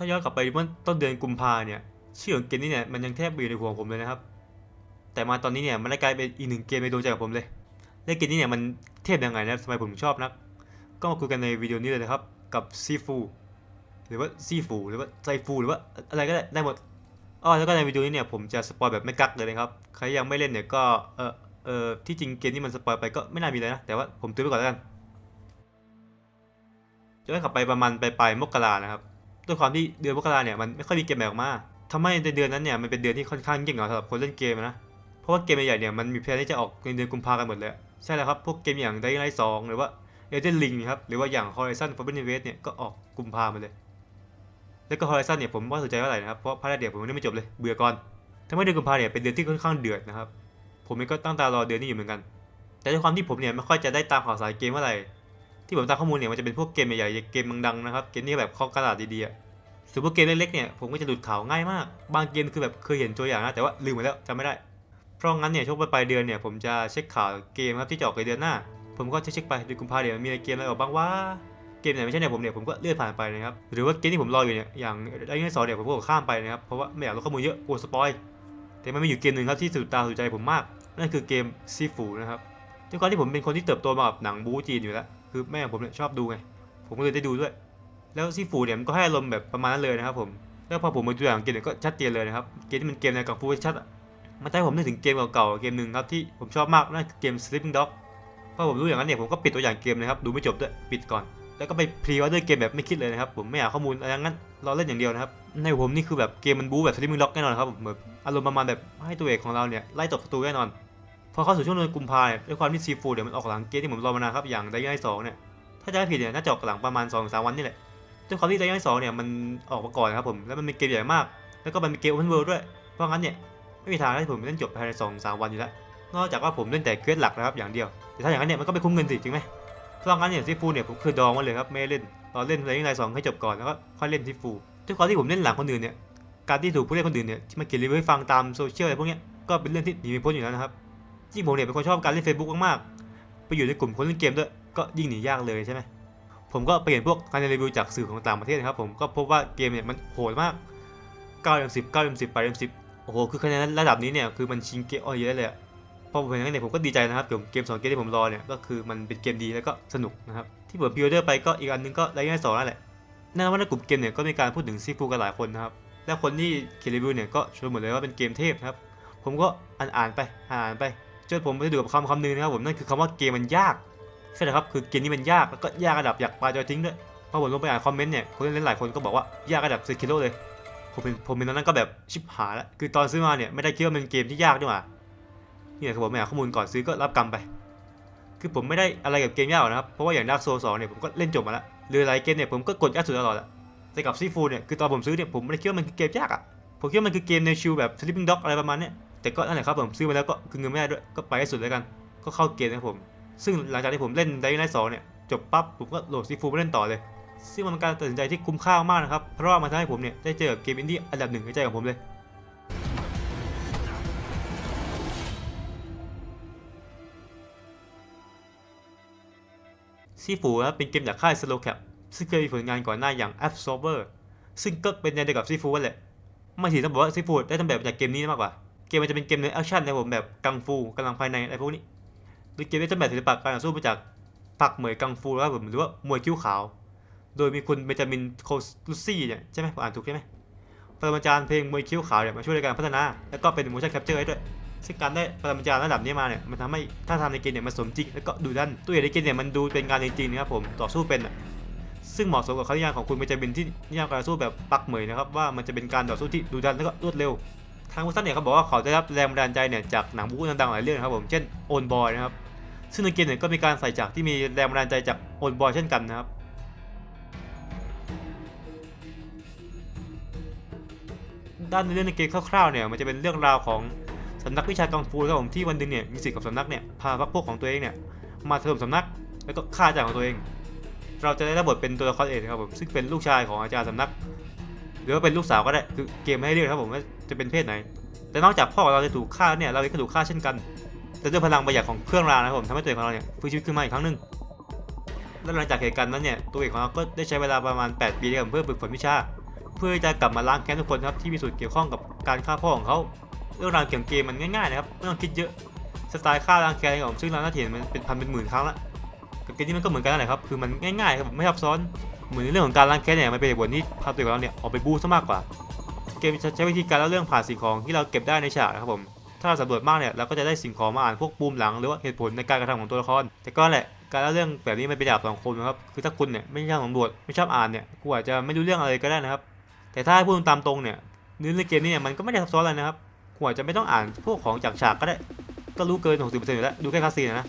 ถ้าย้อนกลับไปเมื่อต้นเดือนกุมภาเนี่ยชื่อของเกมนี้เนี่ยมันยังแทบอยู่ในหัวผมเลยนะครับ แต่มาตอนนี้เนี่ยมันได้กลายเป็นอีกหนึ่งเกมในดวงใจของผมเลยเล่นเกมนี้เนี่ยมันเทพยังไงนะทำไมผมชอบนัก ก็มาคุยกันในวิดีโอนี้เลยนะครับกับซีฟูหรือว่าซีฟูหรือว่าไซฟูหรือว่าอะไรก็ได้ได้หมดอ๋อแล้วก็ในวิดีโอนี้เนี่ยผมจะสปอยแบบไม่กักเลยนะครับใครยังไม่เล่นเนี่ยก็เออเออที่จริงเกมนี้มันสปอยไปก็ไม่น่ามีเลยนะแต่ว่าผมตื้อไปก่อนแล้วกันย้อนกลับไปประมาณปลายๆมกรานะครับ ด้วยความที่เดือนมกราเนี่ยมันไม่ค่อยมีเกมใหม่ออกมาทำให้ในเดือนนั้นเนี่ยมันเป็นเดือนที่ค่อนข้างเงียบเหงาสำหรับคนเล่นเกมนะ เพราะว่าเกมใหญ่ๆเนี่ยมันมีแพลนที่จะออกในเดือนกุมภากันหมดเลยใช่แล้วครับ พวกเกมอย่าง Dying Light 2หรือว่า Elden Ring ครับ หรือว่าอย่าง Horizon Forbidden West เนี่ยก็ออกกุมภามาเลย แล้วก็ Horizon เนี่ยผมว่าสนใจเท่าอะไรนะครับ เพราะภาคแรกเดี๋ยวผมยังไม่จบเลยเบื่อก่อนทำให้เดือนกุมภาเนี่ยเป็นเดือนที่ค่อนข้างเดือดนะครับ ผมเองก็ตั้งตารอเดือนนี้อยู่เหมือนกัน แต่ด้วยความที่ผมเนี่ยไม่ค่อยจะได้ตามข่าวสารเกมเมื่อไหร่ ที่ผมตามข้อมูลเนี่ยมันจะเป็นพวกเกมใหญ่ๆเกมดังๆนะครับเกมที่แบบเข้ากระดาษดีๆส่วนพวกเกมเล็กๆเนี่ยผมก็จะหลุดข่าวง่ายมาก บางเกมคือแบบเคยเห็นตัวอย่างนะแต่ว่าลืมไปแล้วจำไม่ได้ เพราะงั้นเนี่ยช่วงปลายเดือนเนี่ยผมจะเช็คข่าวเกมครับที่จะออกในเดือนหน้า ผมก็จะเช็คไปเดือนกุมภาเดี๋ยวมีอะไรเกมอะไรออกบ้างว่าเกมไหนไม่ใช่เนี่ยผมเนี่ยผมก็เลื่อนผ่านไปนะครับหรือว่าเกมที่ผมรออยู่เนี่ยอย่างไอ้เงี้ยสอเนี่ยผมก็ข้ามไปนะครับเพราะว่าไม่อยากรู้ข้อมูลเยอะกลัวสปอยแต่มันมีอยู่เกมหนึ่งครับที่สุดตาสุดใจผมมาก นั่นคือเกมซีฟูนะครับด้วยความที่ผมเป็นคนที่เติบโตมากับหนังบู๊จีนอยู่แล้ว คือแม่ผมเนี่ยชอบดูไง ผมก็เลยได้ดูด้วย แล้วซีฟูเนี่ยมันก็ให้อารมณ์แบบประมาณนั้นเลยนะครับผม แล้วพอผมมาดูอย่างเกมเนี่ยก็ชัดเจนเลยนะครับ เกมที่มันเกมในกังฟูชัดอะมันทำให้ผมนึกถึงเกมเก่าๆเกมหนึ่งครับที่ผมชอบมากนั่นคือเกม Sleeping Dog พอผมรู้อย่างนั้นเนี่ยผมก็ปิดตัวอย่างเกมเลยครับดูไม่จบด้วยปิดก่อน แล้วก็ไปพรีออเดอร์เกมแบบไม่คิดเลยนะครับผมไม่อยากข้อมูลอะไรงั้นราเล่นอย่างเดียวนะครับในผมนี่คือแบบเกมมันบู๊แบบ Sleeping Dog แน่นอนครับผมแบบอารมณ์ประมาณแบบให้ตัวเอกของเราเนี่ยไล่ตบศัตรูแน่นอน พอเข้าสู่ช่วงเดือนกุมภาเนี่ยด้วยความที่ซีฟูเดี๋ยวมันออกหลังเกมที่ผมรอมานานครับอย่างไดย่อยสองเนี่ยถ้าจะไม่ผิดเนี่ยน่าจะออกหลังประมาณ2อสวันนี่แหละด้วยความที่ไดย่อยสองเนี่ยมันออกมาก่อนครับผมแล้วมันเป็นเกมใหญ่มาก แล้วก็มันเป็นเกม Open World ด้วยเพราะงั้นเนี่ยไม่มีทางให้ผมเล่นจบภายในสองสามวันอยู่แล้วนอกจากว่าผมเล่นแต่เควสหลักนะครับอย่างเดียวแต่ถ้าอย่างนั้นเนี่ยมันก็ไม่คุ้มเงินสิจริงไหมเพราะงั้นเนี่ยซีฟูเนี่ยผมคือดองมาเลยครับไม่เล่นรอนเล่นไรยังไงสองให้จบก่อนแล้วก็ค่อยเล่นซีฟูด้วยความที่ผมเล่นหลังคนอื่นเนี่ยการที่ถูกผู้เล่นคนอื่นเนี่ยที่มาเขียนรีวิวให้ฟังตามโซเชียลอะไรพวกนี้ก็เป็นเรื่องที่หนีไม่พ้นอยู่แล้วนะครับ จริงผมเนี่ยเป็นคนชอบการเล่น Facebook มากๆ ไปอยู่ในกลุ่มคนเล่นเกมด้วย ก็ยิ่งหนียากเลยใช่ไหมผมก็ไปเห็นพวกการรีวิวจากสื่อของต่างประเทศนะครับผมก็พบว่าเกมเนี่ยมันโหดมาก9เต็ม10 9เต็ม10 8เต็ม10โอ้โหคือคะแนนระดับนี้เนี่ยคือมันชิงเกมอ้อยเยอะเลยอะพอผมเห็นอย่างนั้นเนี่ยผมก็ดีใจนะครับเกี่ยวกับเกมสองเกมที่ผมรอเนี่ยก็คือมันเป็นเกมดีแล้วก็สนุกนะครับที่ผมพิวเดอร์ไปก็อีกอันนึงก็ไดย่อยสองนั่นแหละแน่นอนว่าในกลุ่มเกมเนี่ยก็มีการพูดถึงซีฟูกันหลายคนนะครับและคนที่เขียนรีวิวเนี่ยก็ชวนหมดเลยว่าเป็นเกมเทพครับผมก็อ่านอ่านไปอ่านไป จนผมไปดูกับคำคำนึงนะครับผมนั่นคือคำว่าเกมมันยากใช่ไหมครับคือเกมนี้มันยากแล้วก็ยากระดับอยากปาจอยทิ้งด้วยพอผมลงไปอ่านคอมเมนต์เนี่ยคนเล่นหลายคนก็บอกว่ายากระดับเซคิโลเลยผมเป็นผมเป็นตอนนั้นก็แบบชิบหายล้วคือตอนซื้อมาเนี่ยไม่ได้คิดว่าเป็นเกมที่ยากด้วยว่ะเนี่ยคือผมไม่หาข้อมูลก่อนซื้อก็รับกรรมไป คือผมไม่ได้อะไรกับเกมยากหรอกนะครับเพราะว่าอย่างดาร์กโซสองเนี่ยผมก็เล่นจบมาแล้วเรือไรเกมเนี่ยผมก็กดยากสุดตลอดละแต่กับซีฟูเนี่ยคือตอนผมซื้อเนี่ยผมไม่ได้คิดว่ามันคือเกมยากอะผมคิดว่ามันคือเกมในชิลแบบ Sleeping Dog อะไรประมาณเนี้ย แต่ก็นั่นแหละครับผมซื้อมาแล้วก็คือเงินไม่ได้ด้วยก็ไปให้สุดแล้วกัน ก็เข้าเกมนะครับผม ซึ่งหลังจากที่ผมเล่นไดไนท์สองเนี่ยจบปั๊บผมก็โหลดซีฟูมาเล่นต่อเลย ซึ่งมันเป็นการตัดสินใจที่คุ้มค่ามากนะครับ เพราะว่ามันทำให้ผมเนี่ยได้เจอกับเกมอินดี้อันดับหนึ่งในใจของผมเลยซีฟูนะเป็นเกมจากค่าย Slow Cap ซึ่งเคยมีผลงานก่อนหน้าอย่าง Absorber ซึ่งก็เป็นแนวเดียวกับซีฟูนั่นแหละ ไม่ถึงต้องบอกว่าซีฟูได้ทำแบบจากเกมนี้มากกว่า เกมมันจะเป็นเกมในแอคชั่นนะผมแบบกังฟูกำลังภายในอะไรพวกนี้โดยเกมได้ต้นแบบศิลปะการต่อสู้มาจากปักเหมยกังฟูนะครับผมหรือว่ามวยคิ้วขาว โดยมีคุณเบนจามินโคลูซี่เนี่ยใช่ไหมผมอ่านถูกใช่ไหมปรมาจารย์เพลงมวยคิ้วขาวเนี่ยมาช่วยในการพัฒนา แล้วก็เป็น motion capture ให้ด้วยซึ่งการได้ปรมาจารย์ระดับนี้มาเนี่ยมันทำให้ถ้าทำในเกมเนี่ยมันสมจริงแล้วก็ดูดันตัวอย่างในเกมเนี่ยมันดูเป็นงานจริงๆนะครับผมต่อสู้เป็นอะซึ่งเหมาะสมกับคำนิยามของคุณเบนจามินที่นิยามการต่อสู้แบบปักเหมยนะครับว่ามันจะเป็นการต่อสู้ที่ดูดันแล้วก็รวดเร็ว ทางผู้สร้างเนี่ยเขาบอกว่าเขาได้รับแรงบันดาลใจเนี่ยจากหนังบู๊ดังๆหลายเรื่องครับผมเช่นโอนบอยนะครับซึ่งในเกมเนี่ยก็มีการใส่จากที่มีแรงบันดาลใจจากโอนบอยเช่นกันนะครับด้านในเรื่องในเกมคร่าวๆเนี่ยมันจะเป็นเรื่องราวของสำนักวิชากังฟูครับผมที่วันหนึงเนี่ยมีสิทธิ์กับสำนักเนี่ยพาพรรคพวกของตัวเองเนี่ยมาถล่มสำนักแล้วก็ฆ่าอาจารย์ของตัวเอง เราจะได้รับบทเป็นตัวละครเอกครับผมซึ่งเป็นลูกชายของอาจารย์สำนัก หรือว่าเป็นลูกสาวก็ได้คือเกมไม่ให้เลือกครับผมว่า จะเป็นเพศไหน แต่นอกจากพ่อของเราจะถูกฆ่าเนี่ยเราเองก็ถูกฆ่าเช่นกัน แต่ด้วยพลังประหยัดของเครื่องรางนะครับผมทำให้ตัวเอกของเราเนี่ยฟื้นชีวิตขึ้นมาอีกครั้งหนึ่งและหลังจากเหตุการณ์นั้นเนี่ยตัวเอกของเราก็ได้ใช้เวลาประมาณ 8 ปีนะครับผมเพื่อฝึกฝนวิชา เพื่อจะกลับมาล้างแค้นทุกคนครับที่มีส่วนเกี่ยวข้องกับการฆ่าพ่อของเขาเรื่องราวเกี่ยวกับเกมมันง่ายๆนะครับไม่ต้องคิดเยอะสไตล์ฆ่าล้างแค้นของผมซึ่งเราน่าจะเห็นมันเป็นพันเป็นหมื่นครั้งละกับเกมนี้มันก็เหมือนกันนั่นแหละครับคือมันง่ายๆครับไม่ซับซ้อนเหมือนเรื่องของการล้างแค้นเนี่ยมันเป็นเหตุผลที่พาตัวเราเนี่ยออกไปบู๊ซะมากกว่า เกมจะใช้วิธีการเล่าเรื่องผ่านสิ่งของที่เราเก็บได้ในฉากนะครับผม ถ้าเราสำรวจมากเนี่ยเราก็จะได้สิ่งของมาอ่านพวกปูมหลังหรือว่าเหตุผลในการกระทำของตัวละคร แต่ก็แหละการเล่าเรื่องแบบนี้มันเป็นดาบสองคมนะครับ คือถ้าคุณเนี่ยไม่ชอบสำรวจไม่ชอบอ่านเนี่ยกูอาจจะไม่รู้เรื่องอะไรก็ได้นะครับ แต่ถ้าพูดตามตรงเนี่ยเนื้อเรื่องเกมนี้เนี่ยมันก็ไม่ได้ซับซ้อนอะไรนะครับกูอาจจะไม่ต้องอ่านพวกของจากฉากก็ได้ ก็รู้เกิน 60%อยู่แล้วดูแค่คาสีนนะ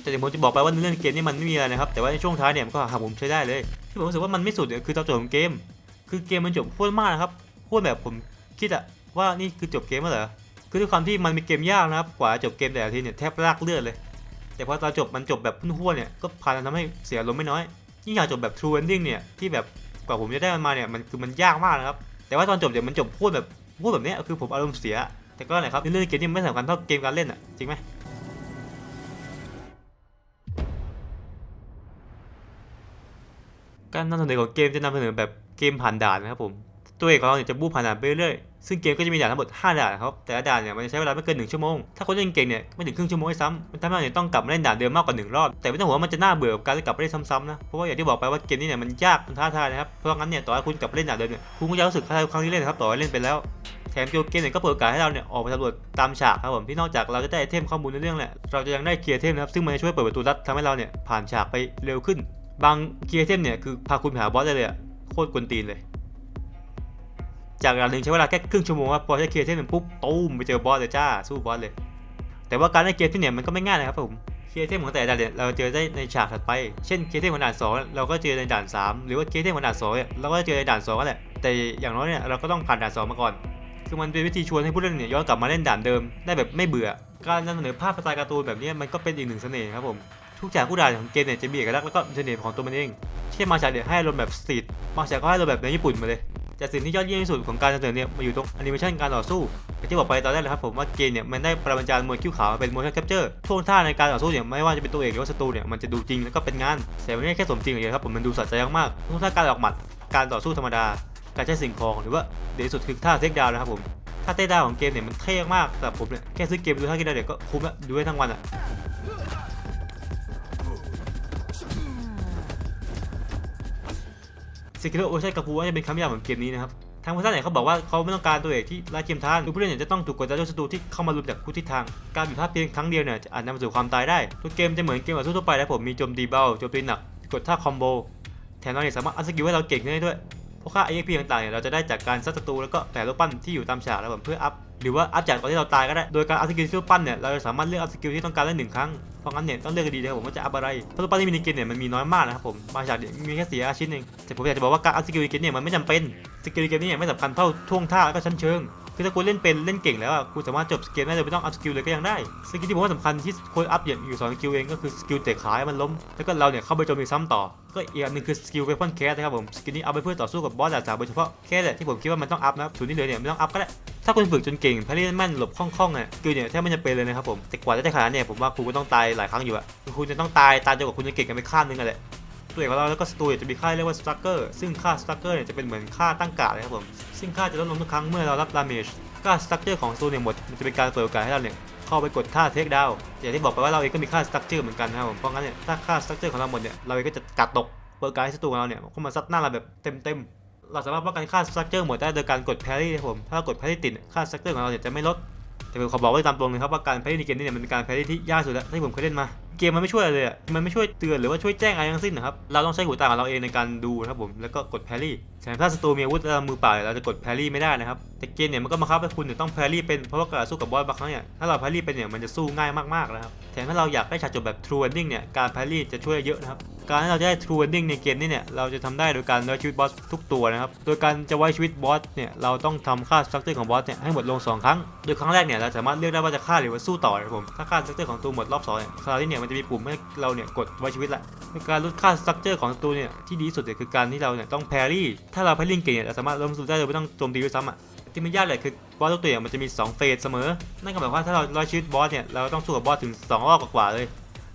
แต่เดี๋ยวผมจะบอกไปว่าเนื้อเรื่องเกมนี้มันไม่มีอะไรนะครับ แต่ว่าในช่วงท้ายเนี่ยมันก็หักผมใช้ได้เลย ที่ผมรู้สึกว่ามันไม่สุดเนี่ยคือตอนจบของเกม คือเกมมันจบโคตรมากนะครับ โคตรแบบผมคิดอะว่านี่คือจบเกมแล้วเหรอคือด้วยความที่มันเป็นเกมยากนะครับกว่าจบเกมแต่ละทีเนี่ยแทบลากเลือดเลย แต่พอตอนจบมันจบแบบพุ่นหัวเนี่ยก็พาทำให้เสียลมณ์ไม่น้อยยิ่งอยากจบแบบ true ending เนี่ยที่แบบกว่าผมจะได้มันมาเนี่ยมันคือมันยากมากนะครับแต่ว่าตอนจบเนี่ยมันจบพูดแบบพูดแบบนี้คือผมอารมณ์เสีย แต่ก็แหละครับเรื่องเกมนี่ไม่สำคัญเท่าเกมการเล่นอะจริงไหมการนำเสนอของเกมจะนำเสนอแบบเกมผ่านด่านนะครับผม ตัวเอกของเราเนี่ยจะบู๊ผ่านด่านไปเรื่อยซึ่งเกมก็จะมีด่านทั้งหมด5ด่านครับ แต่ละด่านเนี่ยมันจะใช้เวลาไม่เกิน1ชั่วโมง ถ้าคนเล่นเก่งเนี่ยไม่ถึงครึ่งชั่วโมงซ้ำมันทำให้เราเนี่ยต้องกลับมาเล่นด่านเดิมมากกว่า1รอบ แต่ไม่ต้องห่วงมันจะน่าเบื่อกับการกลับไปเล่นซ้ำๆนะ เพราะว่าอย่างที่บอกไปว่าเกมนี้เนี่ยมันยากมันท้าทายนะครับ เพราะงั้นเนี่ยต่อให้คุณกลับไปเล่นด่านเดิมเนี่ยคุณก็จะรู้สึกท้าทายทุกครั้งที่เล่นครับต่อให้เล่นไปแล้วแถมเกมเกมเนี่ยก็เปิดโอกาสให้เราเนี่ยออกไปสำรวจตามฉากครับผมที่นอกจากเราจะได้ไอเทมข้อมูลในเรื่องแหละเราจะยังได้เคลียร์เทมนะครับซึ่งมันจะช่วยเปิดประตูลัดทำให้เราเนี่ยผ่านฉากไปเร็วขึ้น บางเคลียร์เทมเนี่ยคือพาคุณไปหาบอสได้เลยอะโคตรกวนตีนเลย จากด่านหนึ่งใช้เวลาแค่ครึ่งชั่วโมงครับพอใช้เคลียร์เทมหนึ่งปุ๊บตูมไปเจอบอสเลยจ้าสู้บอสเลย แต่ว่าการได้เคลียร์เทมเนี่ยมันก็ไม่ง่ายนะครับผมเคลียร์เทมของแต่ด่านเนี่ยเราเจอได้ในฉากถัดไป เช่นเคลียร์เทมของด่านสองเราก็เจอในด่านสามหรือว่าเคลียร์เทมของด่านสองเนี่ยเราก็เจอในด่านสองก็แหละแต่อย่างน้อยเนี่ยเราก็ต้องผ่านด่านสองมาก่อนคือมันเป็นวิธีชวนให้ผู้เล่นเนี่ยย้อนกลับมาเล่นด่านเดิมได้แบบไม่เบื่อ การนำเสนอภาพสไตล์การ์ตูนแบบนี้มันก็เป็นอีกหนึ่งเสน่ห์ครับผมทุกฉากผู้ด่านของเกมเนี่ยจะมีเอกลักษณ์แล้วก็เสน่ห์ของตัวมันเอง เช่นมาฉากเนี่ยให้อารมณ์แบบสตรีทบาฉากก็ให้อารมณ์แบบในญี่ปุ่นมาเลย แต่สิ่งที่ยอดเยี่ยมที่สุดของการนำเสนอเนี่ยมาอยู่ตรงแอนิเมชันการต่อสู้อย่างที่บอกไปตอนแรกเลยครับผมว่าเกมเนี่ยมันได้ปรมาจาร์มวยคิ้วขาวเป็น motion capture ท่วงท่าในการต่อสู้เนี่ยไม่ว่าจะเป็นตัวเอกหรือว่าศัตรูเนี่ยมันจะดูจริงแล้วก็เป็นงานแต่ไม่ใช่แค่สมจริงอย่างเดียวครับผมมันดูสะใจมากๆท่วงท่าการออกหมัดการต่อสู้ธรรมดา การใช้สิ่งของหรือว่าเดี๋ยวสุดคือท่าเทคดาวนะครับผมถ้าเต้ดาวของเกมเนี่ยมันเท่มากแต่ผมเนี่ยแค่ซื้อเกมดูท่าเกมดาวเนี่ยก็คุ้มละดูได้ทั้งวันอะ สกิลโอชันกับพูว่าจะเป็นคำนิยามของเกมนี้นะครับทางผู้สร้างเนี่ยเขาบอกว่าเขาไม่ต้องการตัวเอกที่ไร้เกมทานผู้เล่นเนี่ยจะต้องถูกกดดันด้วยศัตรูที่เข้ามารุมจากทุกทิศทาง การผิดพลาดเพียงครั้งเดียวเนี่ยจะอาจนำไปสู่ความตายได้ทุกเกมจะเหมือนเกมต่อสู้ทั่วไปนะผมมีโจมตีเบาโจมตีหนักกดท่าคอมโบแถมเราเนี่ยสามารถอัพสกิลให้เราเก่งขึ้นได้ด้วย ราะค่า EXP ต่างๆเนี่ยเราจะได้จากการซัดศัตรูแล้วก็แต่ลูกปั้นที่อยู่ตามฉากแล้วผมเพื่ออัพหรือว่าอัพจากตอนที่เราตายก็ได้ โดยการอัพสกิลที่รูปปั้นเนี่ยเราจะสามารถเลือกอัพสกิลที่ต้องการได้หนึ่งครั้ง เพราะงั้นเนี่ยต้องเลือกดีนะครับผมว่าจะอัพอะไรเพราะลูกปั้นที่มีในเกมเนี่ยมันมีน้อยมากนะครับผมบางฉากมีแค่สี่อาชิ้นเองแต่ผมอยากจะบอกว่าการอัพสกิลในเกมเนี่ยมันไม่จำเป็นสกิลในเกมนี้เนี่ยไม่สำคัญเท่าท่วงท่าแล้วก็ชั้นเชิง คือถ้าคุณเล่นเป็นเล่นเก่งแล้วอะคุณสามารถจบเกมได้โดยไม่ต้องอัพสกิลเลยก็ยังได้ สกิลที่ผมว่าสำคัญที่ควรอัพอย่างอยู่สองสกิลเองก็คือสกิลเตะขาให้มันล้ม แล้วก็เราเนี่ยเข้าไปโจมตีซ้ำต่อ ก็อีกอันหนึงคือสกิลเวพอนแคสนะครับผม สกิลนี้เอาไปเพื่อต่อสู้กับบอสด่านสามโดยเฉพาะแค่แหละที่ผมคิดว่ามันต้องอัพนะครับส่วนที่เหลือเนี่ยไม่ต้องอัพก็ได้ถ้าคุณฝึกจนเก่งพารีแม่นหลบคล่องๆอะสกิลเนี่ยแทบไม่จำเป็นเลยนะครับผมแต่กว่าจะได้ขนาดเนี่ยผมว่าคุณก็ต้องตายหลายครั้งอยู่อะคุณจะต้องตายตายจนกว่าคุณจะเก่งกันไปข้ามนึงอะแหละ ตัวเอกของเราแล้วก็สตูจะมีค่าเรียกว่าสตั๊กเกอร์ซึ่งค่าสตั๊กเกอร์เนี่ยจะเป็นเหมือนค่าตั้งการ์ดนะครับผมซึ่งค่าจะลดลงทุกครั้งเมื่อเรารับดาเมจค่าสตั๊กเกอร์ของสตูเนี่ยหมดมันจะเป็นการเปิดโอกาสให้เราเนี่ยเข้าไปกดท่าเทคดาวอย่างที่บอกไปว่าเราเองก็มีค่าสตั๊กเจอร์เหมือนกันนะครับผมเพราะงั้นเนี่ยถ้าค่าสตั๊กเจอร์ของเราหมดเนี่ยเราเองก็จะกัดตกเปิดโอกาสให้สตูของเราเนี่ยเข้ามาซัดหน้าเราแบบเต็มๆเราสามารถป้องกันค่าสตั๊กเจอร์หมดได้โดยการกดแพรี่ครับผมถ้าเรากดแพรี่ติดค่าสตั๊กเจอร์ของเราเนี่ยจะไม่ลด แต่ผมขอบอกไว้ตามตรงเลยครับว่าการแพรี่ในเกมนี้เนี่ยมันเป็นการแพรี่ที่ยากสุดแล้วที่ผมเคยเล่นมาเกมมันไม่ช่วยอะไรเลยอะมันไม่ช่วยเตือนหรือว่าช่วยแจ้งอะไรทั้งสิ้นนะครับ เราต้องใช้หูตาของเราเองในการดูนะครับผม แล้วก็กดแพรี่แถมถ้าศัตรูมีอาวุธและมือเปล่าเนี่ยเราจะกดแพรี่ไม่ได้นะครับ แต่เกมเนี่ยมันก็บังคับให้คุณเนี่ยต้องแพรี่เป็น เพราะว่าการสู้กับบอสบางครั้งเนี่ย ถ้าเราแพรี่เป็นเนี่ยมันจะสู้ง่ายมากๆนะครับ แถมถ้าเราอยากได้ฉากจบแบบ true ending เนี่ย การแพรี่จะช่วยเยอะนะครับ การที่เราจะได้ true ending ในเกมนี้เนี่ยเราจะทำได้โดยการไว้ชีวิตบอสทุกตัวนะครับโดยการจะไว้ชีวิตบอสเนี่ยเราต้องทำค่าสตรัคเจอร์ของบอสเนี่ยให้หมดลง 2 ครั้ง โดยครั้งแรกเนี่ยเราสามารถเลือกได้ว่าจะฆ่าหรือว่าสู้ต่อนะครับผมถ้าค่าสตรัคเจอร์ของตัวหมดรอบสองเนี่ยคราวนี้เนี่ยมันจะมีปุ่มให้เราเนี่ยกดไว้ชีวิตละการลดค่าสตรัคเจอร์ของตัวเนี่ยที่ดีสุดเนี่ยคือการที่เราเนี่ยต้องแพรี่ถ้าเราแพรี่เก่งเนี่ยเราสามารถล้มสู้ได้โดยไม่ต้องโจมตีด้วยซ้ำอะที่มันยากเลยคือบอสตัวอย่างมันจะมี 2 เฟสเสมอ นั่นก็หมายความว่าถ้าเราร้อยชีวิตบอสเนี่ยเราต้องสู้กับบอสถึง 2 รอบกว่าเลย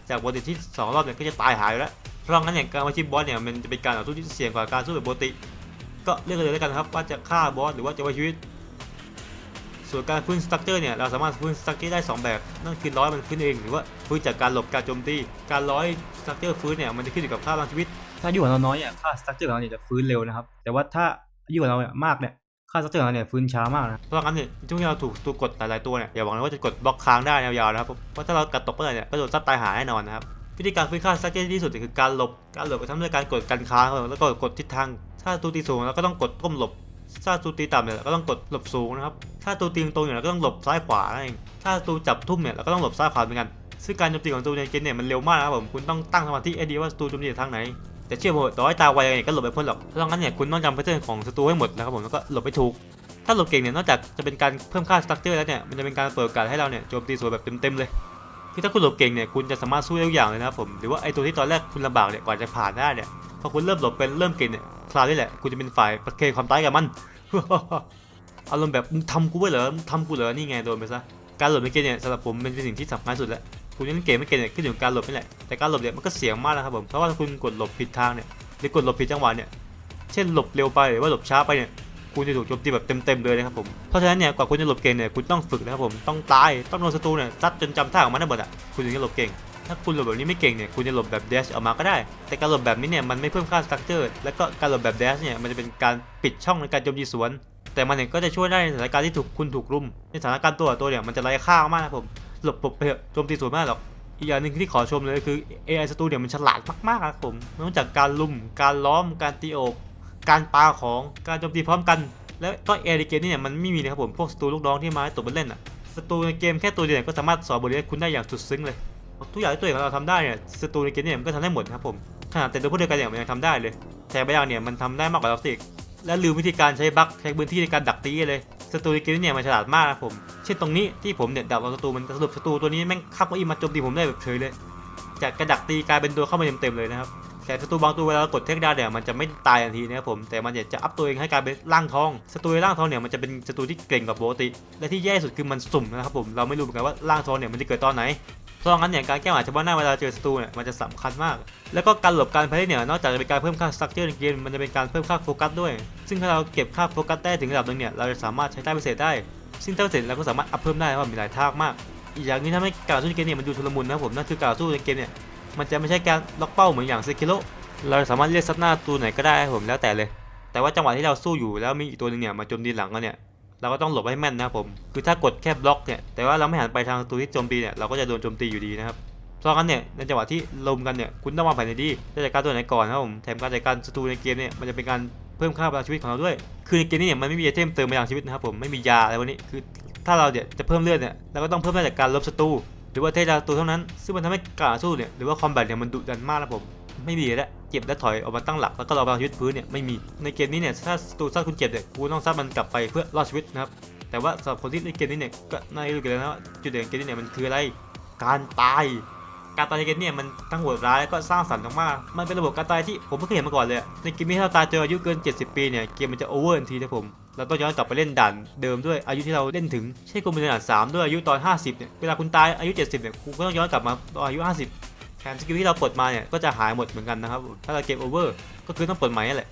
จากปกติที่ 2 รอบเนี่ยก็จะตายหายแล้ว เพราะงั้นเนี่ยการมาชีวิตบอสเนี่ยมันจะเป็นการต่อสู้ที่เสี่ยงกว่าการสู้แบบปกติ ก็เลือกเลยแล้วกันครับว่าจะฆ่าบอสหรือว่าจะไว้ชีวิต ส่วนการฟื้นสตั๊กเจอร์เนี่ยเราสามารถฟื้นสตั๊กเจอร์ได้สองแบบ นั่นคือร้อยมันฟื้นเองหรือว่าฟื้นจากการหลบการโจมตี การร้อยสตั๊กเจอร์ฟื้นเนี่ยมันจะขึ้นอยู่กับค่าพลังชีวิต ถ้าอายุของเราน้อยเนี่ยค่าสตั๊กเจอร์ของเราเนี่ยจะฟื้นเร็วนะครับ แต่ว่าถ้าอายุของเราเนี่ยมากเนี่ยค่าสตั๊กเจอร์ของเราเนี่ยฟื้นช้ามากนะ เพราะงั้นเนี่ยช่วงที่เราถูกตัวกดหลายๆตัวเนี่ยอย่าหวังเลยว่าจะกดบล็อกค้างได้ยาวๆนะครับ เพราะถ้าเรากดตกเมื่อไหร่เนี่ยก็โดนซัดตายหาแน่นอนนะครับ วิธีการฟื้นค่าสักเจอร์ที่สุดคือการหลบ การหลบก็ทำด้วยการกดกันค้างแล้วก็กดทิศทาง ถ้าตัวตีสูงเราก็ต้องกดก้มหลบ ถ้าตูตีต่ำเนี่ยเราก็ต้องกดหลบสูงนะครับ ถ้าตูตีตรงๆเนี่ยเราก็ต้องหลบซ้ายขวาเองถ้าตูจับทุ่มเนี่ยเราก็ต้องหลบซ้ายขวาเหมือนกัน ซึ่งการโจมตีของตูในเกมเนี่ยมันเร็วมากนะครับผมคุณต้องตั้งสมาธิให้ดีว่าตูโจมตีทางไหน แต่เชื่อผมต่อให้ตาไวยังไงก็หลบไม่พ้นหรอกเพราะงั้นเนี่ยคุณต้องจำแพทเทิร์นของศัตรูให้หมดนะครับผมแล้วก็หลบไปถูกถ้าหลบเก่งเนี่ยนอกจากจะเป็นการเพิ่มค่าสตั๊กเจอร์แล้วเนี่ยมันจะเป็นการเปิดโอกาสให้เราเนี่ยโจมตีสวนแบบเต็มๆเลย คือถ้าคุณหลบเก่งเนี่ยคุณจะสามารถสู้ได้ทุกอย่างเลยนะครับผมหรือว่าไอตัวที่ตอนแรกคุณลำบากเนี่ยกว่าจะผ่านได้เนี่ยพอคุณเริ่มหลบเป็นเริ่มเก่งเนี่ยคราวนี้แหละคุณจะเป็นฝ่ายประเคนความตายกับมันอารมณ์แบบมึงทำกูไว้เหรอมึงทำกูเหรอนี่ไงโดนไปซะการหลบในเกมเนี่ยสำหรับผมเป็นสิ่งที่สำคัญสุดแล้วคุณเล่นเกมไม่เก่งเนี่ยขึ้นอยู่กับการหลบนี่แหละแต่การหลบเนี่ยมันก็เสี่ยงมากนะครับผมเพราะว่าถ้าคุณกดหลบผิดทางเนี่ยหรือกดหลบผิดจังหวะเนี่ยเช่นหลบเร็วไปหรือว่าหลบช้าไปเนี่ย คุณจะถูกโจมตีแบบเต็มๆเลยนะครับผม เพราะฉะนั้นเนี่ยกว่าคุณจะหลบเก่งเนี่ยคุณต้องฝึกนะครับผม ต้องตาย ต้องโดนศัตรูเนี่ยซัดจนจำท่าของมันได้หมดอะ คุณถึงจะหลบเก่ง ถ้าคุณหลบแบบนี้ไม่เก่งเนี่ย คุณจะหลบแบบเดชออกมาก็ได้ แต่การหลบแบบนี้เนี่ยมันไม่เพิ่มค่าสตรัคเจอร์แล้วก็การหลบแบบเดชเนี่ยมันจะเป็นการปิดช่องในการโจมตีสวน แต่มันเนี่ยก็จะช่วยได้ในสถานการณ์ที่ถูกคุณถูกรุม ในสถานการณ์ตัวต่อตัวเนี่ยมันจะไร้ค่ามากนะครับผมหลบหลบไปโจมตีสวนมากหรอกอีกอย่างหนึ่งที่ขอชมเลยคือ AI ศัตรูเนี่ยมันฉลาดมากๆครับผมนอกจากการลุม การล้อม การตีอบ การปาของการโจมตีพร้อมกัน แล้วก็ AI ในเกมนี่เนี่ยมันไม่มีนะครับผมพวกศัตรูลูกน้องที่มาตบมันเล่นอะศัตรูในเกมแค่ตัวเดียวก็สามารถสอนบทเรียนให้คุณได้อย่างสุดซึ้งเลย ทุกอย่างที่ตัวเองเราทำได้เนี่ยศัตรูในเกมเนี่ยมันก็ทำได้หมดครับผมขนาดแต่ตัวผู้เดียวกันเนี่ยมันยังทำได้เลยแต่บางอย่างเนี่ยมันทำได้มากกว่าเราสิและลืมวิธีการใช้บั๊กใช้พื้นที่ในการดักตีเลยศัตรูในเกมเนี่ยมันฉลาดมากนะผมเช่นตรงนี้ที่ผมเนี่ยดักเอาศัตรูมันสรุปศัตรูตัวนี้แม่งขับเก้าอี้มาโจมตีผมได้แบบเฉยเลย จากกระดักตีกลายเป็นตัวเข้ามาเต็มๆเลยนะครับ แต่ศัตรูบางตัวเวลาเรากดเทคดาวเนี่ยมันจะไม่ตายทันทีนะครับผมแต่มันจะอัพตัวเองให้กลายเป็นร่างทองศัตรูร่างทองเนี่ยมันจะเป็นศัตรูที่เก่งกว่าปกติ และที่แย่สุดคือมันสุ่มนะครับผมเราไม่รู้เหมือนกันว่าร่างทองเนี่ยมันจะเกิดตอนไหนเพราะงั้นเนี่ยการแก้ปัญหาเฉพาะหน้าเวลาเจอศัตรูเนี่ยมันจะสำคัญมาก แล้วก็การหลบการพลิเนี่ยนอกจากจะเป็นการเพิ่มค่าสตรัคเจอร์ในเกมมันจะเป็นการเพิ่มค่าโฟกัสด้วย ซึ่งถ้าเราเก็บค่าโฟกัสได้ถึงระดับหนึงเนี่ยเราจะสามารถใช้ได้พิเศษได้ ซึ่งถ้าพิเศษเราก็สามารถอัพเพิ่มได้เพราะมีหลายทางมาก อีกอย่างนี้ทำให้การสู้ในเกมเนี่ยมันดูชุลมุนนะผมนั่นคือการสู้ในเกมเนี่ย มันจะไม่ใช่การล็อกเป้าเหมือนอย่างเซคิโลเราสามารถเรียกซัดหน้าตัวไหนก็ได้ครับผมแล้วแต่เลย แต่ว่าจังหวะที่เราสู้อยู่แล้วมีอีกตัวหนึงเนี่ยมาโจมตีหลังเราเนี่ยเราก็ต้องหลบให้แม่นนะครับผม คือถ้ากดแค่บล็อกเนี่ยแต่ว่าเราไม่หันไปทางตัวที่โจมตีเนี่ยเราก็จะโดนโจมตีอยู่ดีนะครับเพราะงั้นเนี่ยในจังหวะที่ลมกันเนี่ยคุณต้องวางแผนดีจะจัดการตัวไหนก่อนครับผมแถมการจัดการศัตรูในเกมเนี่ยมันจะเป็นการเพิ่มค่าพลังชีวิตของเราด้วย คือในเกมนี้เนี่ยมันไม่มีไอเทมเติมพลังชีวิตนะครับผมไม่มียาอะไรพวกนี้คือถ้าเราเนี่ยจะเพิ่มเลือดเนี่ยเราก็ต้องเพิ่มได้จากการลบศัตรู หรือว่าเทศัตรูเท่านั้น ซึ่งมันทำให้การสู้เนี่ยหรือว่าคอมแบทเนี่ยมันดุดันมากครับผมไม่มีแล้วเจ็บแล้วถอยออกมาตั้งหลักแล้วก็รอพลังชีวิตพื้นเนี่ยไม่มีในเกมนี้เนี่ยถ้าศัตรูซัดคุณเจ็บเนี่ยคุณต้องซัดมันกลับไปเพื่อรอดชีวิตนะครับแต่ว่าสำหรับคนที่เล่นเกมนี้เนี่ยก็น่าจะรู้กันแล้วนะว่าจุดเด่นเกมนี้เนี่ยมันคืออะไรการตาย การตายในเกมเนี่ยมันทั้งโหดร้ายแล้วก็สร้างสรรค์มากมันเป็นระบบการตายที่ผมไม่เคยเห็นมาก่อนเลยในเกมนี้ถ้าเราตายเจออายุเกิน 70 ปีเนี่ยเกมมันจะโอเวอร์ทันทีนะผม เราต้องย้อนกลับไปเล่นด่านเดิมด้วยอายุที่เราเล่นถึงใช่กูเป็นด่าน3ด้วยอายุตอน 50เนี่ยเวลาคุณตายอายุ 70เนี่ยคุณก็ต้องย้อนกลับมาตอนอายุ 50แถมสกิลที่เราปลดมาเนี่ยก็จะหายหมดเหมือนกันนะครับถ้าเราเกมโอเวอร์ก็คือต้องปลดใหม่นั่นแหละ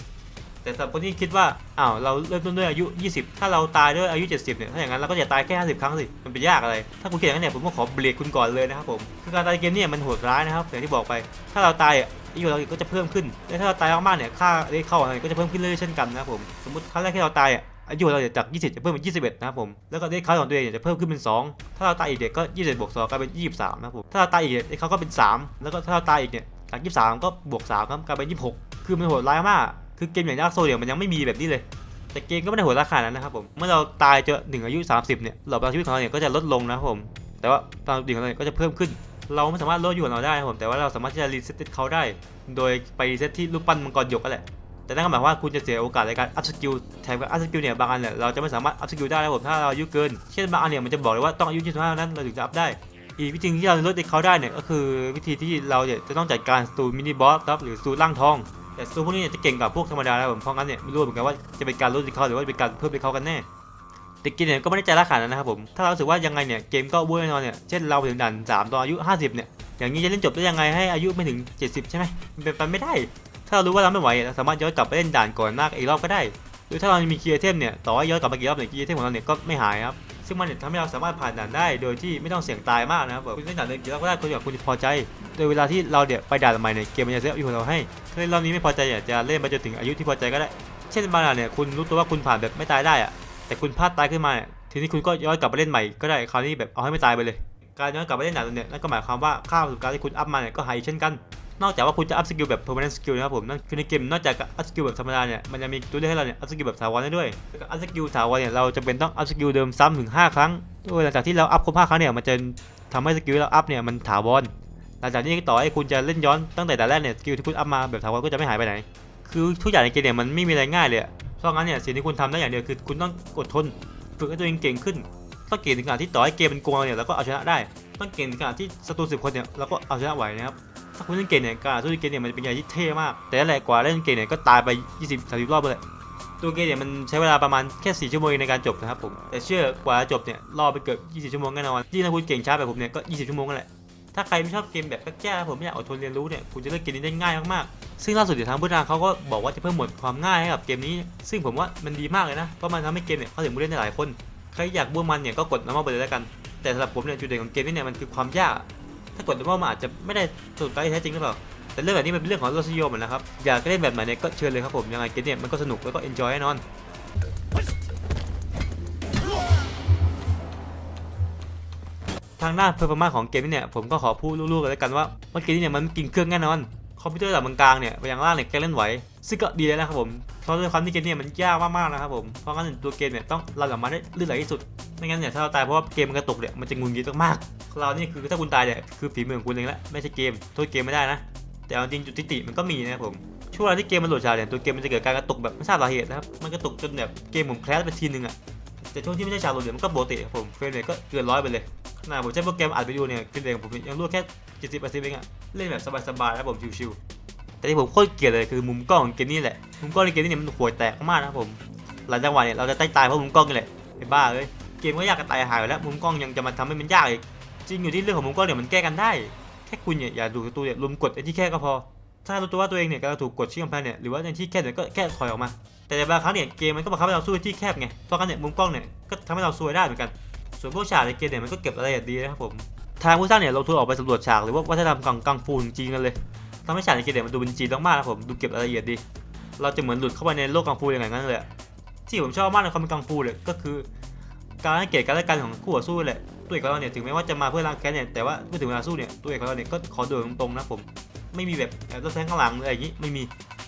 แต่สำหรับคนที่คิดว่าอ้าวเราเริ่มต้นด้วยอายุ 20 ถ้าเราตายด้วยอายุ 70เนี่ยถ้าอย่างนั้นเราก็จะตายแค่ 50 ครั้งสิมันเป็นยากอะไร ถ้าคุณคิดอย่างนั้นเนี่ยผมก็ขอเบรกคุณก่อนเลยนะครับผมคือการตายเกมเนี่ยมันโหดร้ายนะครับอย่างที่บอกไป ถ้าเราตายอายุเราก็จะเพิ่มขึ้นและถ้าเราตายมากๆเนี่ยค่าได้เข้าอะไรก็จะเพิ่มขึ้นเรื่อยๆเช่นกันนะครับผมสมมติครั้งแรกที่เราตายอะ อายุเราจะจาก 20 จะเพิ่มเป็น 21 นะครับผม แล้วก็ได้เขาของตัวเองเนี่ยจะเพิ่มขึ้นเป็น 2 ถ้าเราตายอีกเด็กก็21บวก 2กลายเป็น 23 นะครับผม ถ้าเราตายอีกเนี่ยได้เขาก็เป็น 3 แล้วก็ถ้าเราตายอีกเนี่ยจาก 23 ก็บวก3ครับกลายเป็น 26 คือมันโหดร้ายมาก คือเกมอย่างดาร์กโซเนี่ยมันยังไม่มีแบบนี้เลย แต่เกมก็ไม่ได้โหดร้ายขนาดนั้นนะครับผม เมื่อเราตายเจอหนึ่งอายุ 30 เนี่ยหลอดพลังชีวิตของเราเนี่ยก็จะลดลงนะครับผม แต่ว่าพลังชีวิตของเราเนี่ยก็จะเพิ่มขึ้น เราไม่สามารถลดอยู่กับเราได้ครับผม แต่ว่าเราสามารถที่จะรีเซ็ตเขาได้ โดยไปรีเซ็ตที่รูปปั้นมังกรหยกก็แหละ แต่นั่นก็หมายความว่าคุณจะเสียโอกาสในการอัพสกิลแถมกับอัพสกิลเนี่ยบางอันเนี่ยเราจะไม่สามารถอัพสกิลได้นะครับผมถ้าเราอายุเกิน เช่นบางอันเนี่ยมันจะบอกเลยว่าต้องอายุ25เท่านั้นเราถึงจะอัพได้ อีกวิธีที่เราจะลดเขาได้เนี่ยก็คือวิธีที่เราเนี่ยจะต้องจัดการสตูมินิบอสครับหรือสตูร่างทองแต่สตูพวกนี้จะเก่งกว่าพวกธรรมดาแล้วผมเพราะงั้นเนี่ยไม่รู้เหมือนกันว่าจะเป็นการลดเขาหรือว่าเป็นการเพิ่มเขากันแน่แต่เกมเนี่ยก็ไม่ได้ใจร้ายขนาดนั้นนะครับผมถ้าเราสึกว่ายังไงเนี่ยเกมก็เวอร์แน่นอนเนี่ยเช่นเราถึงด่าน3ตอนอายุ 50เนี่ยอย่างนี้จะเล่นจบได้ยังไงให้อายุไม่ถึง 70 ใช่ไหมเป็นไปไม่ได้ ถ้าเรารู้ว่าเราไม่ไหวเราสามารถย้อนกลับไปเล่นด่านก่อนหน้าอีกรอบก็ได้ หรือถ้าเรามีคีย์เทมเนี่ยต่อให้ย้อนกลับมากี่รอบเนี่ยคีย์เทมของเราเนี่ยก็ไม่หายครับซึ่งมันเนี่ยทำให้เราสามารถผ่านด่านได้ โดยที่ไม่ต้องเสี่ยงตายมากนะครับคุณเล่นด่านเดินกี่รอบก็ได้คุณกับคุณพอใจ โดยเวลาที่เราเนี่ยไปด่านใหม่เนี่ยเกมมันจะเซฟอายุของเราให้ถ้าเล่นรอบนี้ไม่พอใจเนี่ยจะเล่นไปจนถึงอายุที่พอใจก็ได้ เช่นบางด่านเนี่ยคุณรู้ตัวว่าคุณผ่านแบบไม่ตายได้อะแต่คุณพลาดตายขึ้นมาเนี่ยทีนี้คุณก็ย้อนกลับไปเล่นใหม่ก็ได้คราวนี้แบบเอาให้ไม่ตายไปเลย การย้อนกลับไปเล่นด่านเนี่ยนั่นก็หมายความว่าค่าประสบการณ์ที่คุณอัพมาเนี่ยก็หายเช่นกัน นอกจากว่าคุณจะอัพสกิลแบบ permanent skill นะครับผมนั่นคือในเกมนอกจากอัพสกิลแบบธรรมดาเนี่ยมันจะมีตัวเลือกให้เราเนี่ยอัพสกิลแบบถาวรได้ด้วยแล้วก็อัพสกิลถาวรเนี่ยเราจะเป็นต้องอัพสกิลเดิมซ้ำถึง 5 ครั้งโดยหลังจากที่เราอัพครบ5ครั้งเนี่ยมันจะทำให้สกิลเราอัพเนี่ยมันถาวรหลังจากนี้ต่อให้คุณจะเล่นย้อนตั้งแต่ด่แรกเนี่ยสกิลที่คุณอัพมาแบบถาวรก็จะไม่หายไปไหน คือทุกอย่างในเกมเนี่ยมันไม่มีอะไรง่ายเลยเพราะงั้นเนี่ยสิ่งที่คุณทำได้อย่างเดียวคือคุณต้องอดทนฝึกให้ตัวเองเก่งขึ้นต้องเก่งถึงขนาดที่ต่อให้เกมเป็นโกงเราเนี่ยเราก็เอาชนะได้ ต้องเก่งถึงขนาดที่ศัตรูสิบคนเนี่ยเราก็เอาชนะไหวนะครับ ถ้าคุณเล่นเกมเนี่ยการสู้เกมเนี่ยมันเป็นอย่างที่เท่มาก แต่นั่นแหละกว่าเล่นเกมเนี่ยก็ตายไป 20 30 รอบเลยตัวเกมเนี่ยมันใช้เวลาประมาณแค่ 4 ชั่วโมงในการจบนะครับผม แต่เชื่อกว่าจบเนี่ยรอไปเกือบ20 ชั่วโมงแน่นอนยิ่งถ้าคุณเก่งช้าแบบผมเนี่ยก็ 20 ชั่วโมงนั่นแหละ ถ้าใครไม่ชอบเกมแบบแก้ๆผมไม่อยากอดทนเรียนรู้เนี่ยคุณจะเล่นเกมนี้ได้ง่ายมากๆ ซึ่งล่าสุดเดี๋ยวทางผู้ทางเขาก็บอกว่าจะเพิ่มหมดความง่ายให้กับเกมนี้ ซึ่งผมว่ามันดีมากเลยนะ เพราะมันทำให้เกมเนี่ยเข้าถึงผู้เล่นได้หลายคน ใครอยากบ้วมันเนี่ยก็กดน้ำมันไปเลยแล้วกัน แต่สำหรับผมเนี่ยจุดเด่นของเกมนี้เนี่ยมันคือความยาก กดดันมันมันอาจจะไม่ได้สุดใจแท้จริงหรือเปล่าแต่เรื่องแบบนี้มันเป็นเรื่องของรสนิยมอะนะครับอยากเล่นแบบไหนเนี่ยก็เชิญเลยครับผมยังไงเกมเนี่ยมันก็สนุกแล้วก็เอนจอยแน่นอนทางด้านเพอร์ฟอร์มของเกมนี้เนี่ยผมก็ขอพูดลูกๆกันแล้วกันว่าเมื่อกี้นี้เนี่ยมันกินเครื่องแน่นอน คอมพิวเตอร์ระดับกลางเนี่ยไปยังล่างเนี่ยแกเล่นไหว ซึ่งก็ดีแล้วนะครับผม เพราะด้วยความที่เกมเนี่ยมันยากมากๆนะครับผม เพราะงั้นตัวเกมเนี่ยต้องเรันออกมาได้ลื่นไหลที่สุด ไม่งั้นเนี่ยถ้าเราตายเพราะว่าเกมมันกระตุกเนี่ยมันจะงุนงิดมากๆเรานี่คือถ้าคุณตายเนี่ยคือฝีมือของคุณเองละไม่ใช่เกมโทษเกมไม่ได้นะ แต่จริงจุดทิมันก็มีนะครับผมช่วงเวลาที่เกมมันโหลดช้าเนี่ยตัวเกมมันจะเกิดการกระตุกแบบไม่ทราบสาเหตุนะครับ มันกระตุกจนแบบเกมผมแคสไปทีนึงอะแต่ช่วงที่ไม่ใช่ชาโหลดเนี่ยมันก็ปกติครับผมเฟรมเนี่ยก็เกินร้อยไปเลย ขนาดผมใช้โปรแกรมอัดวิดีโอเนี่ยเฟรมเรทของผมยังรั่วแค่70%เองอะเล่นแบบสบายๆนะผมชิวๆแต่ที่ผมโคตรเกลียดเลยคือมุมกล้องของเกมนี้แหละมุมกล้องในเกมนี้เนี่ยมันห่วยแตกมากนะครับผมหลังจังหวะเนี่ยเราจะตายตายเพราะมุมกล้องนี่แหละไอ้บ้าเลยเกมก็ยากกันตายหายแล้วมุมกล้องยังจะมาทำให้มันยากอีกจริงอยู่ที่เรื่องของมุมกล้องเนี่ยมันแก้กันได้แค่คุณเนี่ยอย่าดูตัวเนี่ยลุมกดไอ้ที่แค่ก็พอ ถ้ารู้ตัวว่าตัวเองเนี่ยกำลังถูกกดชี้กำแพงเนี่ยหรือว่าในที่แคบเนี่ยก็แค่ถอยออกมา แต่บางครั้งเนี่ยเกมมันก็บังคับให้เราสู้ที่แคบไงเพราะงั้นเนี่ยมุมกล้องเนี่ยก็ทำให้เราซวยได้เหมือนกัน ส่วนพวกฉากในเกมเนี่ยมันก็เก็บรายละเอียดดีนะครับผมทางผู้สร้างเนี่ยลงทุนออกไปสำรวจฉากหรือว่าวัฒนธรรมกังกังฟูจริงๆกันเลยทำให้ฉากในเกมเนี่ยมันดูเป็นจีนมากๆนะผมดูเก็บรายละเอียดดี เราจะเหมือนหลุดเข้าไปในโลกกังฟูอย่างนั้นเลยที่ผมชอบมากในความเป็นกังฟูเลยก็คือ การให้เกียรติกันและกันของคู่ต่อสู้แหละตัวเอกของเราเนี่ยถึงแม้ว่าจะมาเพื่อล้างแค้นเนี่ยแต่ว่าเมื่อถึงเวลาสู้เนี่ยตัวเอกของเราเนี่ยก็ขอโดดตรงๆนะผมไม่มีแบบแอบต้นแทงข้างหลังหรืออะไรอย่างงี้ไม่มี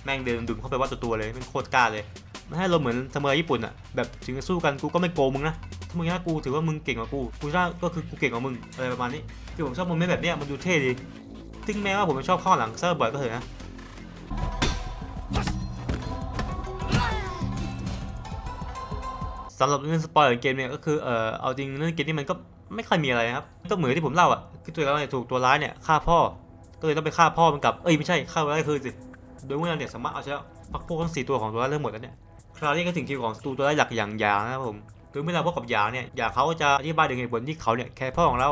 แม่งเดินดุ่มเข้าไปวัดตัวตัวเลยเป็นโคตรกล้าเลยมันให้เราเหมือนเสมอญี่ปุ่นอะแบบถึงจะสู้กันกูก็ไม่โกงมึงนะ มึงชนะกูถือว่ามึงเก่งกว่ากู กูชนะก็คือกูเก่งกว่ามึงอะไรประมาณนี้คือผมชอบโมเมนต์แบบเนี้ยมันดูเท่ดีถึงแม้ว่าผมไม่ชอบข้างหลังเซอร์บ่อยก็เถอะนะสำหรับเรื่องสปอยล์ของเกมเนี่ยก็คือเออเอาจริงเรื่องเกมนี่มันก็ไม่ค่อยมีอะไรนะครับก็เหมือนที่ผมเล่าอะคือตัวเราเนี่ยถูกตัวร้ายเนี่ยฆ่าพ่อ ก็เลยต้องไปฆ่าพ่อมันกับเอ้ยไม่ใช่ฆ่าตัวร้ายคือสิโดยเมื่อเราเนี่ยสามารถเอาชนะพักพวกทั้งสี่ตัวของตัวร้ายเรื่องหมดแล้วเนี่ยคราวนี้ก็ถึงคิวของศัตรูตัวร้ายหลักอย่างหยานะครับผม โดยเมื่อเราพบกับหยางเนี่ยหยางเขาจะอธิบายถึงเหตุผลที่เขาเนี่ยแคร์พ่อของเรา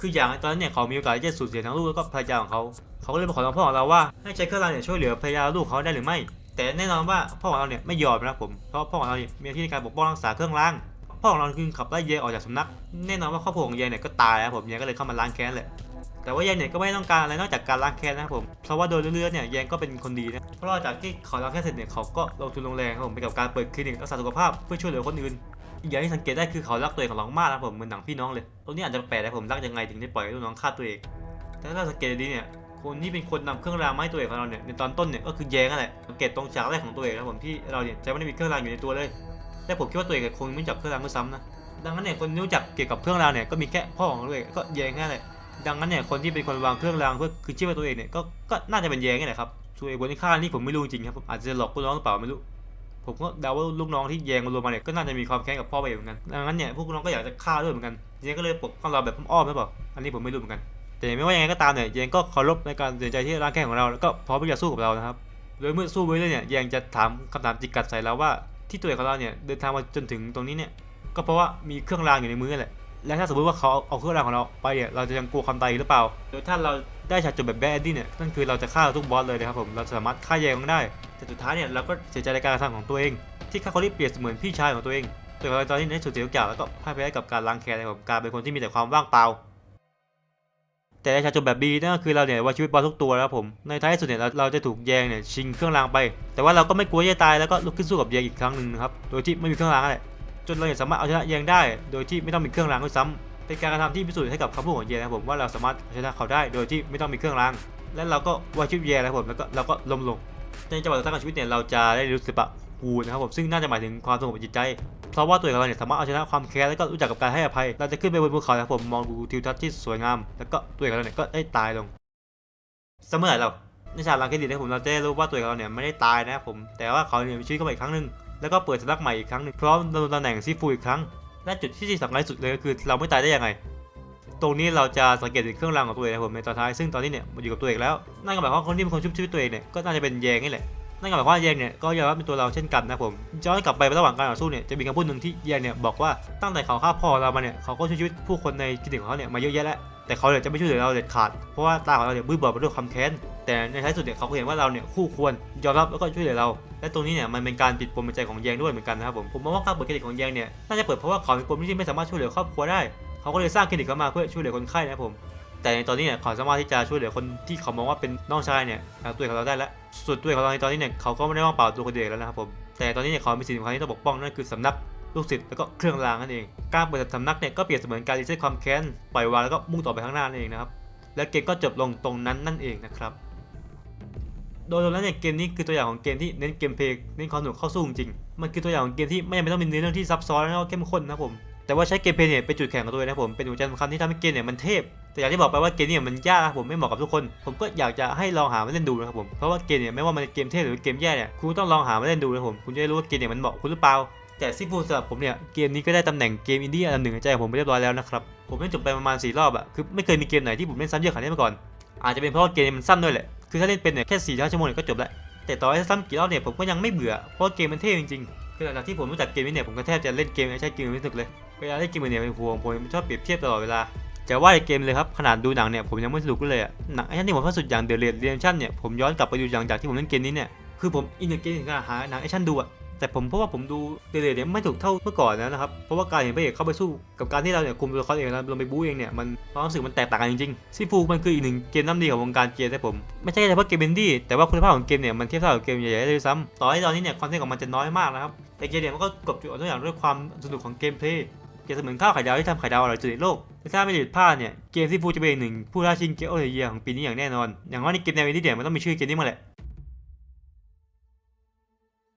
คือหยางตอนนั้นเนี่ยเขามีโอกาสที่จะสูญเสียทั้งลูกแล้วก็ภรรยาของเขา เขาก็เลยมาขอร้องพ่อของเราว่าให้ใช้เครื่องรางเนี่ยช่วยเหลือภรรยาลูกเขาได้หรือไม่ แต่แน่นอนว่าพ่อของเราเนี่ยไม่ยอมนะครับผม เพราะพ่อของเราเนี่ยมีที่ในการปกป้องรักษาเครื่องราง พ่อของเราคือขับไล่เยออกจากสำนัก แน่นอนว่าครอบครัวของเยเนี่ยก็ตายแล้วผมเยก็เลยเข้ามาล้างแค้นเลยแต่ว่าเยเนี่ยก็ไม่ต้องการอะไรนอกจากการล้างแค้นนะครับผม เพราะว่าโดยเรื่อยๆเนี่ยเยก็เป็นคนดีนะ เพราะหลังจากที่เขาล้างแค้นเสร็จเนี่ยเขาก็ลงทุนลงแรงครับผมไปกับการเปิดคลินิกรักษาสุขภาพเพื่อช่วยเหลือคนอื่น อีกอย่างที่สังเกตได้คือเขารักตัวเองของเรามากนะผมเหมือนหนังพี่น้องเลยตรงนี้อาจจะแปลกนะผมรักยังไงถึงได้ปล่อยให้ลูกน้องฆ่าตัวเองแต่ถ้าสังเกตดีเนี่ยคนที่เป็นคนนำเครื่องรางมาให้ตัวเอกของเราเนี่ยในตอนต้นเนี่ยก็คือแย้งนั่นแหละสังเกตตรงฉากแรกของตัวเอกนะผมที่เราเนี่ยจะไม่ได้มีเครื่องรางอยู่ในตัวเลยแต่ผมคิดว่าตัวเอกคงไม่จักเครื่องรางด้วยซ้ำนะดังนั้นเนี่ยคนที่รู้จักเกี่ยวกับเครื่องรางเนี่ยก็มีแค่พ่อของตัวเอกก็แย้งแค่นั้นแหละดังนั้นเนี่ยคนที่เป็นคนวางเครื่องรางเพื่อคือชื่อว่าตัวเอกเนี่ยก็ก็น่าจะเป็นแยงนี่แหละครับส่วนไอ้คนที่ฆ่านี่ผมไม่รู้จริงครับผมอาจจะหลอกลูกน้องหรือเปล่าไม่รู้ ผมก็เดาว่าลูกน้องที่แยงมารวมมาเนี่ยก็น่าจะมีความแค้นกับพ่อไปเหมือนกันดังนั้นเนี่ยพวกน้องก็อยากจะฆ่าด้วยเหมือนกันเยงก็เลยปกป้องเราแบบอ้อมๆหรือเปล่าอันนี้ผมไม่รู้เหมือนกัน แต่ไม่ว่ายังไงก็ตามเนี่ยเยงก็เคารพในการตัดสินใจที่ร่างแข้งของเราแล้วก็พร้อมที่จะสู้กับเรานะครับโดยเมื่อสู้ไปเรื่อยเนี่ยเยงจะถามคำถามจิกกัดใส่เราว่า ที่ตัวเอกของเราเนี่ยเดินทางมาจนถึงตรงนี้เนี่ยก็เพราะว่ามีเครื่องรางอยู่ในมือแหละและถ้าสมมติว่าเขาเอาเครื่องรางของเราไปเนี่ยเราจะยังกลัวความตายอีกหรือเปล่าโดยถ้าเรา ได้ฉากจบแบบแบดดี้เนี่ยนั่นคือเราจะฆ่าทุกบอสเลยนะครับผมเราสามารถฆ่าแยงมันได้ แต่สุดท้ายเนี่ยเราก็เสียใจในการกระทำของตัวเอง ที่ฆ่าคนที่เปรียบเสมือนพี่ชายของตัวเองตัวเรตอนนี้ได้สูญเสียทุกอย่างแล้วก็พ่ายแพ้ให้กับการล้างแค้นนะครับการเป็นคนที่มีแต่ความว่างเปล่าแต่ในฉากจบแบบดีนั่นก็คือเราเนี่ยว่าชีวิตบอสทุกตัวแล้วครับผมในท้ายสุดเนี่ยเราเราจะถูกแยงเนี่ยชิงเครื่องรางไป แต่ว่าเราก็ไม่กลัวจะตายแล้วก็ลุกขึ้นสู้กับแยงอีกครั้งหนึ่งนะครับโดยที่ไม่มีเครื่องรางอะไรจนเราเนี่ยสามารถเอาชนะแยงได้ โดยที่ไม่ต้องมีเครื่องรางด้วยซ้ำ เป็นการกระทำที่พิสูจน์ให้กับคำพูดของแยนะครับผมว่าเราสามารถเอาชนะเขาได้โดยที่ไม่ต้องมีเครื่องราง และเราก็วาชีวิตแยนะครับผมแล้วก็เราก็ล้มลง ในจังหวะสุดท้ายของชีวิตเนี่ยเราจะได้รู้สึกปะคูนะครับผมซึ่งน่าจะหมายถึงความสงบจิตใจเพราะว่าตัวเราเนี่ยสามารถเอาชนะความแค้นแล้วก็รู้จักกับการให้อภัย เราจะขึ้นไปบนภูเขาครับผมมองดูทิวทัศน์ที่สวยงาม แล้วก็ตัวเราเนี่ยก็ได้ตายลง เสมอเราในฉากหลังเครดิตนะผมเราจะได้รู้ว่าตัวเราเนี่ยไม่ได้ตายนะครับผมแต่ว่าเขาเนี่ยมีชีวิตเข้ามาอีกครั้งหนึ่งแล้วก็เปิดสำนักใหม่อีกครั้งหนึ่งพร้อมดำรงตำแหน่งซีฟูอีกครั้ง และจุดที่สำคัญที่สุดเลยก็คือเราไม่ตายได้ยังไง ตรงนี้เราจะสังเกตถึงเครื่องรางของตัวเองนะผมในตอนท้ายซึ่งตอนนี้เนี่ยมันอยู่กับตัวเองแล้วนั่นก็หมายความว่าคนที่เป็นคนชุบชีวิตตัวเองเนี่ยก็น่าจะเป็นแยงนี่แหละนั่นก็หมายความว่าแยงเนี่ยก็ยอมรับเป็นตัวเราเช่นกันนะผมย้อนกลับไประหว่างการต่อสู้เนี่ยจะมีคำพูดหนึ่งที่แยงเนี่ยบอกว่าตั้งแต่เขาฆ่าพ่อเรามาเนี่ยเขาก็ช่วยชีวิตผู้คนในคลินิกของเขาเนี่ยมาเยอะแยะแล้วแต่เขาเนี่ยจะไม่ช่วยเหลือเราเด็ดขาดเพราะว่าตาของเราเนี่ยมืดบอดไปด้วยความแค้นแต่ในท้ายสุดเนี่ยเขาก็เห็นว่าเราเนี่ยคู่ควรยอมรับแล้วก็ช่วยเหลือเรา และตรงนี้เนี่ยมันเป็นการปิดปมในใจของแยงด้วยเหมือนกันนะครับผมผมมองว่าการเปิดคลินิกของแยงเนี่ยน่าจะเปิดเพราะว่าเขาเป็นคนที่ไม่สามารถช่วยเหลือครอบครัวได้ เขาก็เลยสร้างคลินิกขึ้นมาเพื่อช่วยเหลือคนไข้นะครับผมแต่ในตอนนี้เนี่ยเขาสามารถที่จะช่วยเหลือคนที่เขามองว่าเป็นน้องชายเนี่ยตัวของเราได้แล้วส่วนตัวของเราในตอนนี้เนี่ยเขาก็ไม่ได้ว่างเปล่าตัวคนเดียวแล้วนะครับผมแต่ตอนนี้เนี่ยเขามีสิ่งสำคัญที่ต้องปกป้องนั่นคือสำนักลูกศิษย์แล้วก็เครื่องรางนั่นเองการเปิดสำนักเนี่ยก็เปรียบเสมือนการรีเซ็ตความแค้นปล่อยวางแล้วก็มุ่งต่อไปข้างหน้านั่นเองนะครับและเกมก็จบลงตรงนั้นนั่นเองนะครับ โดยรวมแล้วเนี่ยเกมนี้คือตัวอย่างของเกมที่เน้นเกมเพลย์เน้นความสนุกเข้าสู้จริง มันคือตัวอย่างของเกมที่ไม่จำเป็นต้องมีเนื้อเรื่องที่ซับซ้อนแล้วก็เข้มข้นนะครับผมแต่ว่าใช้เกมเพลย์เนี่ยเป็นจุดแข็งของตัวเองนะครับผมเป็นหัวใจสำคัญที่ทำให้เกมเนี่ยมันเทพ แต่อย่างที่บอกไปว่าเกมเนี่ยมันยากนะครับผมไม่เหมาะกับทุกคน ผมก็อยากจะให้ลองหามาเล่นดูนะครับผมเพราะว่าเกมเนี่ยไม่ว่ามันจะเกมเทพหรือเกมแย่เนี่ยคุณต้องลองหามาเล่นดูนะครับผมคุณจะได้รู้ว่าเกมเนี่ยมันเหมาะคุณหรือเปล่าแต่ซิฟูสำหรับผมเนี่ยเกมนี้ก็ได้ตำแหน่งเกมอินดี้อันดับหนึ่งในใจผมไปเรียบร้อยแล้วนะครับผมเล่นจบไปประมาณ4รอบอะคือไม่เคยมีเกมไหนที่ผมเล่นซ้ำเยอะขนาดนี้มาก่อนอาจจะเป็นเพราะเกมมันสั้นด้วยแหละ คือถ้าเล่นเป็นเนี่ยแค่4ี่ชั่วโมงเนี่ยก็จบแล้วแต่ต่อให้ซ้ำกี่รอบเนี่ยผมก็ยังไม่เบื่อเพราะเกมมันเท่จริงๆคือหลังจากที่ผมรู้จักเกมนี้เนี่ยผมก็แทบจะเล่นเกมไม่ใช่เกมไม่สุดเลยเวลาเล่นเกมเนี่ยเป็นห่วงผมชอบเปรียบเทียบตลอดเวลาจะว่าในเกมเลยครับขนาดดูหนังเนี่ยผมยังไม่สนุกเลยอะหนังไอ้ที่ผมชอบสุดอย่างเดอะเรดเรียนชั่นเนี่ยผมย้อนกลับไปดูหลังจากที่ผมเล่นเกมนี้เนี่ยคือผมอินกับเกมถึงขนาดหาหนังแอคชั่นดูอะ แต่ผมเพราะว่าผมดูเดเรดเนี่ยไม่ถูกเท่าเมื่อก่อนแล้วนะครับ เพราะว่าการเห็นพระเอกเข้าไปสู้กับการที่เราเนี่ยคุมตัวละครเองแล้วลงไปบู๊เองเนี่ยมันความรู้สึกมันแตกต่างกันจริงๆซีฟูมันคืออีกหนึ่งเกมน้ำดีของวงการเกมนะผมไม่ใช่แค่เฉพาะเกมเบนดี้แต่ว่าคุณภาพของเกมเนี่ยมันเทียบเท่ากับเกมใหญ่ๆได้ด้วยซ้ำต่อให้ตอนนี้เนี่ยคอนเทนต์ของมันจะน้อยมากนะครับแต่เกมเนี่ยมันก็กลบจุดอ่อนทุกอย่างด้วยความสนุกของเกมเพลย์เกมเสมือนข้าวไข่ดาวที่ทำไข่ดาวอร่อยสุดในโลกแต่ถ้าไม่ผิดพลาดเนี่ยเกมที่ฟูจะเป็นหนึ่งผู้ท้าชิงเกมโอเดียของปีนี้อย่างแน่นอน อย่างว่าในเกมแนวนี้เนี่ยมันต้องมีชื่อเกมนี้มาแหละ